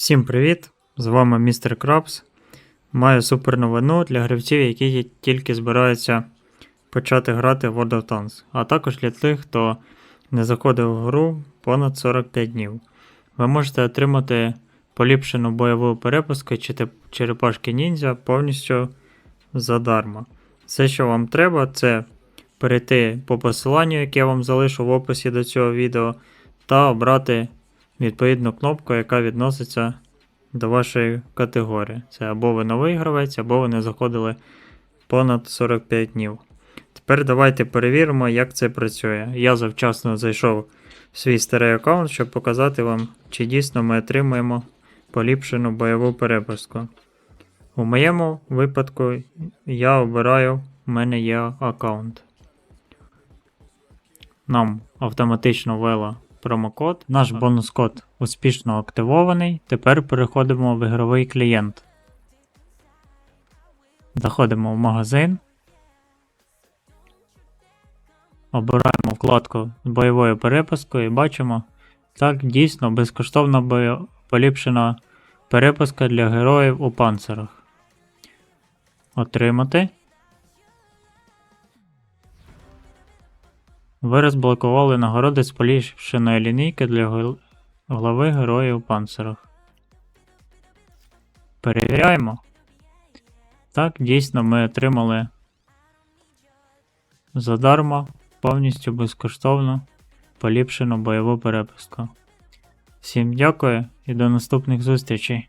Всім привіт! З вами містер Крабс. Маю супер новину для гравців, які тільки збираються почати грати в World of Tanks, а також для тих, хто не заходив в гру понад 45 днів. Ви можете отримати поліпшену бойову перепуску чи черепашки ніндзя повністю задарма. Все, що вам треба, це перейти по посиланню, яке я вам залишу в описі до цього відео, та обрати відповідну кнопку, яка відноситься до вашої категорії. Це або ви новий гравець, або ви не заходили понад 45 днів. Тепер давайте перевіримо, як це працює. Я завчасно зайшов в свій старий аккаунт, щоб показати вам, чи дійсно ми отримаємо поліпшену бойову перепуску. У моєму випадку я обираю, у мене є аккаунт. Нам автоматично ввела промокод. Наш бонус-код успішно активований. Тепер переходимо в ігровий клієнт. Заходимо в магазин. Обираємо вкладку з бойовою перепускою і бачимо, так дійсно безкоштовна бою... поліпшена перепуска для героїв у панцирах. Отримати. Ви розблокували нагороди з поліпшеної лінійки для гол- глави героїв у панцирах. Перевіряємо. Так, дійсно, ми отримали задарма повністю безкоштовно поліпшену бойову перепуску. Всім дякую і до наступних зустрічей!